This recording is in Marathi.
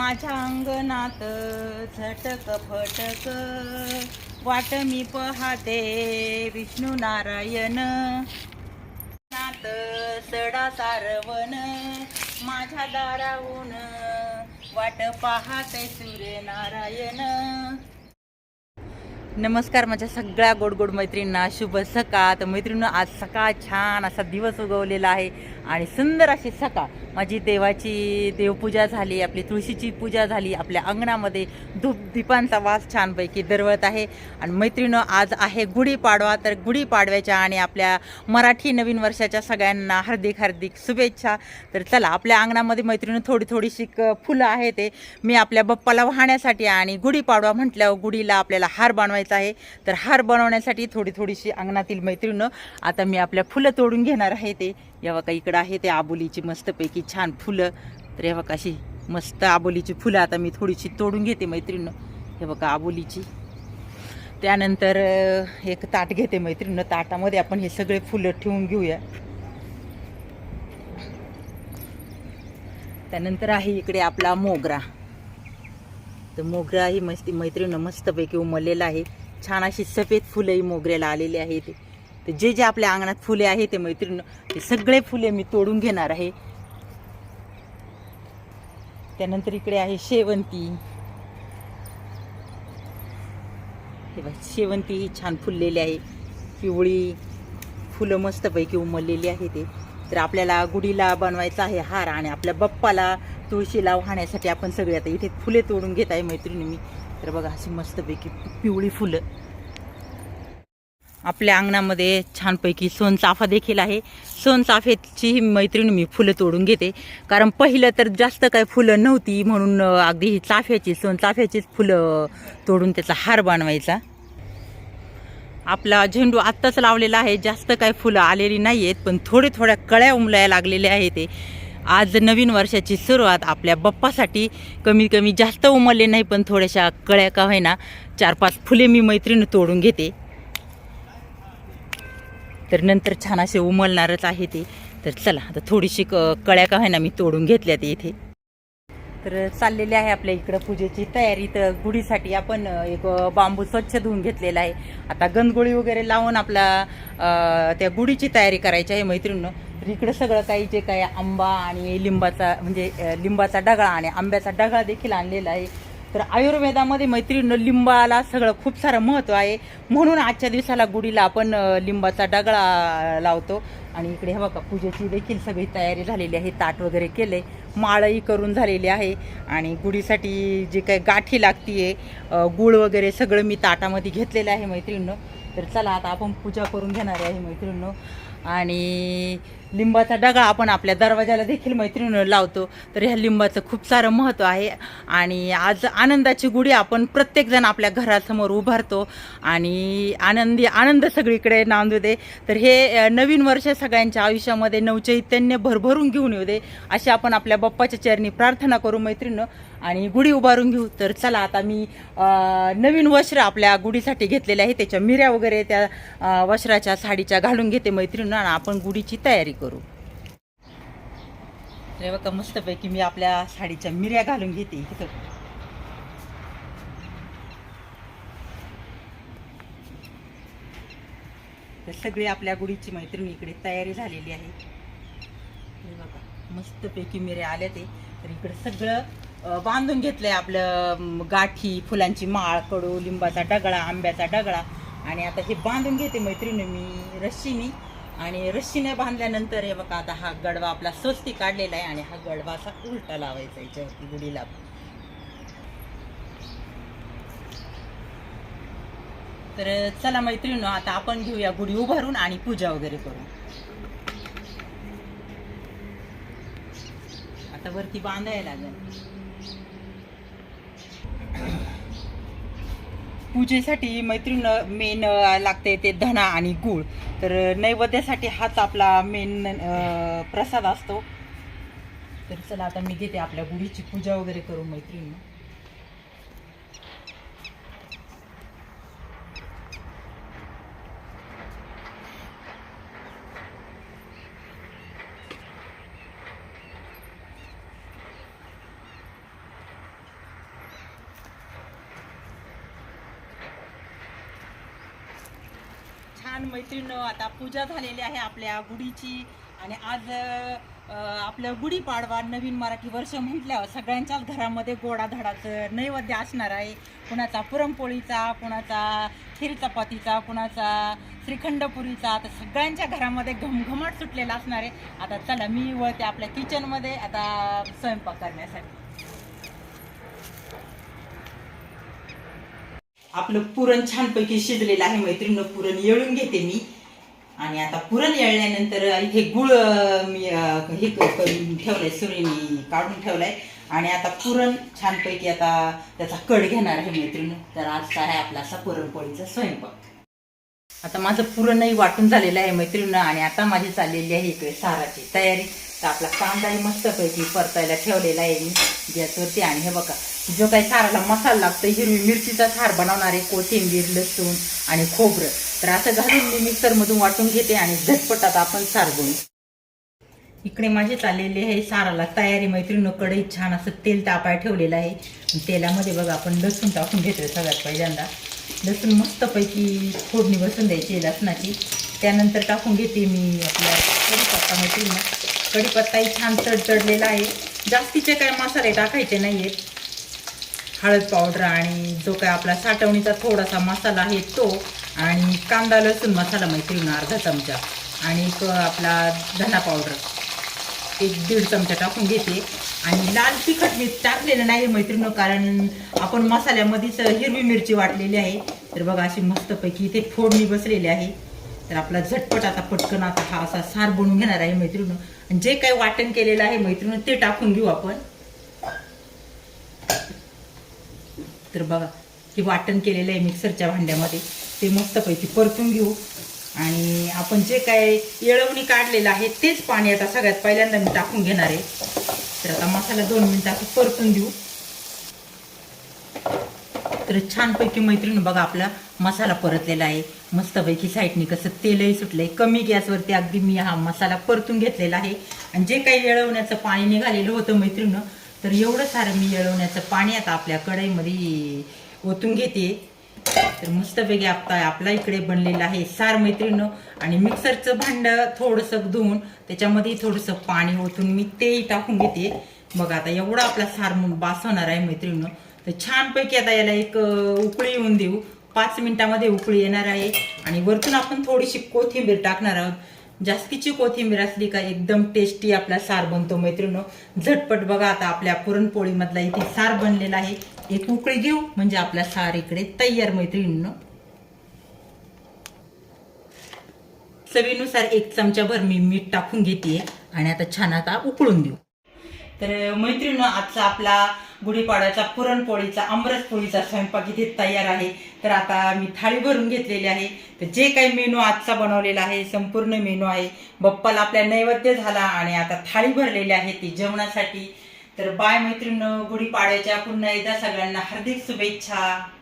माझ्या अंगणात झटक फटक. वाट मी पहाते विष्णू नारायण. नात सडा सारवण. माझ्या दाराहून वाट पाहते सूर्यनारायण. नमस्कार माझ्या सगळ्या गोड गोड मैत्रिणींना. शुभ सकाळ. तर मैत्रिणीनं आज सकाळ छान असा दिवस उगवलेला आहे. आणि सुंदर अशी सकाळ माझी देवाची देवपूजा झाली आपली तुळशीची पूजा झाली आपल्या अंगणामध्ये धूप दीपांचा वास छानपैकी दरवळत आहे. आणि मैत्रिणं आज आहे गुढीपाडवा. तर गुढीपाडव्याच्या आणि आपल्या मराठी नवीन वर्षाच्या सगळ्यांना हार्दिक हार्दिक शुभेच्छा. तर चला आपल्या अंगणामध्ये मैत्रिणीनं थोडी थोडीशी क- फुलं आहे ते. मी आपल्या बप्पाला वाहण्यासाठी आणि गुढीपाडवा म्हटल्यावर गुढीला आपल्याला हार बनवायचा आहे. तर हार बनवण्यासाठी थोडी थोडीशी अंगणातील मैत्रिणं आता मी आपल्या फुलं तोडून घेणार आहे ते. या बघा इकडं आहे ते आबोलीची मस्तपैकी छान फुलं. तर हे बघा अशी मस्त आबोलीची फुलं आता मी थोडीशी तोडून घेते मैत्रिणीनं. हे बघा आबोलीची. त्यानंतर एक ताट घेते मैत्रिणीनं. ताटामध्ये आपण हे सगळे फुलं ठेवून घेऊया. त्यानंतर आहे इकडे आपला मोगरा. तर मोगरा ही मस्ती मैत्रिणीनं मस्तपैकी उमललेला आहे. छान अशी सफेद फुलंही मोगऱ्याला आलेली आहेत. तर जे जे आपल्या अंगणात फुले आहे ते मैत्रिणीनं ते सगळे फुले मी तोडून घेणार आहे. त्यानंतर इकडे आहे शेवंती. हे शेवंती ही छान फुललेली आहे. पिवळी फुलं मस्तपैकी उमललेली आहे ते. तर आपल्याला गुढीला बनवायचा आहे हार आणि आपल्या बप्पाला तुळशीला वाहण्यासाठी आपण सगळे आता इथे फुले तोडून घेत आहे मैत्रिणी मी. तर बघा अशी मस्तपैकी पिवळी फुलं. आपल्या अंगणामध्ये छानपैकी सोनचाफा देखील आहे. सोनचाफेची मैत्रीण मी फुलं तोडून घेते. कारण पहिलं तर जास्त काय फुलं नव्हती म्हणून अगदी ही चाफ्याची सोनचाफ्याचीच फुलं तोडून त्याचा हार बनवायचा. आपला झेंडू आत्ताच लावलेला आहे. जास्त काय फुलं आलेली नाही आहेत पण थोडे थोड्या कळ्या उमलाया लागलेल्या आहे ते. आज नवीन वर्षाची सुरुवात आपल्या बप्पासाठी. कमीत कमी जास्त उमलले नाही पण थोड्याशा कळ्या का होईना. चार पाच फुले मी मैत्रीण तोडून घेते. तर नंतर छान असे उमलणारच आहे ते. तर चला आता थोडीशी क कळ्या का ना मी तोडून घेतल्या ते इथे. तर चाललेली आहे आपल्या इकडं पूजेची तयारी. तर गुढीसाठी आपण एक बांबू स्वच्छ धुवून घेतलेला आहे. आता गंदगुळी वगैरे लावून आपला त्या गुढीची तयारी करायची आहे मैत्रिणीनं. तर इकडं सगळं काही जे काही आंबा आणि लिंबाचा म्हणजे लिंबाचा डगळा आणि आंब्याचा डगळा देखील आणलेला आहे. तर आयुर्वेदामध्ये मैत्रिणीनं लिंबाला सगळं खूप सारं महत्त्व आहे. म्हणून आजच्या दिवसाला गुढीला आपण लिंबाचा डगळा लावतो. आणि इकडे हे बघा पूजेची देखील सगळी तयारी झालेली आहे. ताट वगैरे केले माळही करून झालेली आहे. आणि गुढीसाठी जी काही गाठी लागतीये आहे गुळ वगैरे सगळं मी ताटामध्ये घेतलेलं आहे मैत्रिणीनं. तर चला आता आपण पूजा करून घेणार आहे मैत्रिणीनं. आणि लिंबाचा डगा आपण आपल्या दरवाजाला देखील मैत्रिणीनं लावतो. तर ह्या लिंबाचं खूप सारं महत्त्व आहे. आणि आज आनंदाची गुढी आपण प्रत्येकजण आपल्या घरासमोर उभारतो. आणि आनंदी आनंद सगळीकडे नांदू दे. तर हे नवीन वर्ष सगळ्यांच्या आयुष्यामध्ये नवचैतन्य भरभरून घेऊन येऊ दे. अशी आपण आपल्या बाप्पाच्या चरणी प्रार्थना करू मैत्रिणीनं. आणि गुढी उभारून घेऊ. तर चला आता मी नवीन वस्त्र आपल्या गुढीसाठी घेतलेले आहे. त्याच्या मिऱ्या वगैरे त्या वस्त्राच्या साडीच्या घालून घेते मैत्रिणीनं. आणि आपण गुढीची तयारी करू. हे बघा मस्तपैकी मी आपल्या साडीच्या मिऱ्या घालून घेते इथं. तर सगळी आपल्या गुढीची मैत्रिणी इकडे तयारी झालेली आहे. हे बघा मस्तपैकी मिऱ्या आले ते. तर इकडे सगळं बांधून घेतलंय आपलं गाठी फुलांची माळ कडू लिंबाचा डगळा आंब्याचा डगळा. आणि आता हे बांधून घेते मैत्रिणी मी रश्शीनी आणि रश्शीने बांधल्यानंतर हे बघा आता हा गडवा आपला स्वस्ती काढलेला आहे आणि हा गडवा असा उलटा लावायचा याच्यावरती गुढीला. तर चला मैत्रिणी आता आपण घेऊया गुढी उभारून आणि पूजा वगैरे करू आता वरती बांधायला लागेल. पूजेसाठी मैत्रीण मेन लागते ते धना आणि गूळ. तर नैवेद्यासाठी हाच आपला मेन प्रसाद असतो. तर चला आता मी घेते आपल्या गुढीची पूजा वगैरे करू मैत्रिणी छान मैत्रीण आता पूजा झालेली आहे आपल्या गुढीची. आणि आज आपलं गुढीपाडवा नवीन मराठी वर्ष म्हटल्यावर सगळ्यांच्याच घरामध्ये गोडाधडाचं नैवेद्य असणार आहे. कुणाचा पुरणपोळीचा कुणाचा खीर चपातीचा कुणाचा श्रीखंडपुरीचा आता सगळ्यांच्या घरामध्ये घमघमाट सुटलेला असणार आहे. आता चला मी वळते आपल्या किचनमध्ये आता स्वयंपाक करण्यासाठी. आपलं पुरण छानपैकी शिजलेलं आहे मैत्रिणीनं पुरण येळून घेते मी. आणि आता पुरण येळल्यानंतर इथे गुळ मी हे करून ठेवलंय सुरीनी काढून ठेवलंय. आणि आता पुरण छानपैकी आता त्याचा कड घेणार आहे मैत्रिणी. तर आजचा आहे आपला असा पुरणपोळीचा स्वयंपाक. आता माझं पुरणही वाटून झालेलं आहे मैत्रिणी आणि आता माझी चाललेली आहे इकडे साराची तयारी. तर आपला कांदाही मस्तपैकी परतायला ठेवलेला आहे मी. गॅसवरती आणि हे बघा जो काही साराला मसाला लागतो हिरवी मिरचीचा सार बनवणार आहे कोथिंबीर लसूण आणि खोबरं. तर असं घालून मी मिक्सरमधून वाटून घेते आणि झटपटात आपण सार बनवू. इकडे माझे चाललेले आहे साराला तयारी मैत्रिणी कढई छान असं तेल तापाय ठेवलेलं आहे. तेलामध्ये बघा आपण लसूण टाकून घेतोय सगळ्यात पहिल्यांदा. लसूण मस्तपैकी फोडणी बसून द्यायची लसणाची. त्यानंतर टाकून घेते मी आपल्या कढीपत्ता मैत्रिणी कढीपत्ताही छान तडतडलेला आहे. जास्तीचे काय मसाले टाकायचे नाही आहेत हळद पावडर आणि जो काय आपला साठवणीचा थोडासा मसाला आहे तो आणि कांदा लसूण मसाला मैत्रीण अर्धा चमचा आणि एक आपला धना पावडर. एक दीड चमचा टाकून घेते. आणि लाल तिखट मी टाकलेलं नाही मैत्रिणी कारण आपण मसाल्यामध्येच हिरवी मिरची वाटलेली आहे. तर बघा अशी मस्तपैकी इथे फोडणी बसलेली आहे. तर आपला झटपट आता पटकन आता हा असा सार बनवून घेणार आहे मैत्रिणी आणि जे काही वाटण केलेलं आहे मैत्रिणी ते टाकून घेऊ आपण. तर बघा हे वाटण केलेलं आहे मिक्सरच्या भांड्यामध्ये. ते मस्तपैकी परतून घेऊ. आणि आपण जे काय येळवणी काढलेलं आहे तेच पाणी आता सगळ्यात पहिल्यांदा मी टाकून घेणार आहे. तर आता मसाला दोन मिनिटं असं परतून देऊ तर छानपैकी मैत्रीण बघा आपला मसाला परतलेला आहे. मस्तपैकी साईडनी कसं तेलही सुटलंय. कमी गॅसवरती अगदी मी हा मसाला परतून घेतलेला आहे. आणि जे काही येळवण्याचं पाणी निघालेलं होतं मैत्रीण तर एवढं सारं मी येळवण्याचं पाणी आता आपल्या कढईमध्ये ओतून घेते. तर मस्तपैकी आता आपला इकडे बनलेला आहे सार मैत्रीण आणि मिक्सरचं भांडं थोडंसं धुवून त्याच्यामध्ये थोडंसं पाणी ओतून मी तेही टाकून घेते. बघा आता एवढा आपला सार बास होणार आहे मैत्रिणी. तर छानपैकी आता याला एक उकळी येऊन देऊ. पाच मिनिटामध्ये उकळी येणार आहे. आणि वरतून आपण थोडीशी कोथिंबीर टाकणार आहोत. जास्तीची कोथिंबीर असली का एकदम टेस्टी आपला सार बनतो मैत्रिणो. झटपट बघा आता आपल्या पुरणपोळीमधला इथे सार बनलेला आहे. एक उकळी घेऊ म्हणजे आपला सार इकडे तयार मैत्रिणींनो. चवीनुसार एक चमचाभर मी मीठ टाकून घेते आणि आता छान आता उकळून देऊ. तर मैत्रिणी आजचा आपला गुढीपाड्याचा पुरणपोळीचा आमरसपोळीचा स्वयंपाक इथे तयार आहे. तर आता मी थाळी भरून घेतलेली आहे. तर जे काही मेनू आजचा बनवलेला आहे संपूर्ण मेनू आहे. बप्पाला आपल्या नैवेद्य झाला आणि आता थाळी भरलेली आहे ती जेवणासाठी. तर बाय मैत्रिणी गुढीपाड्याच्या पुन्हा एकदा सगळ्यांना हार्दिक शुभेच्छा.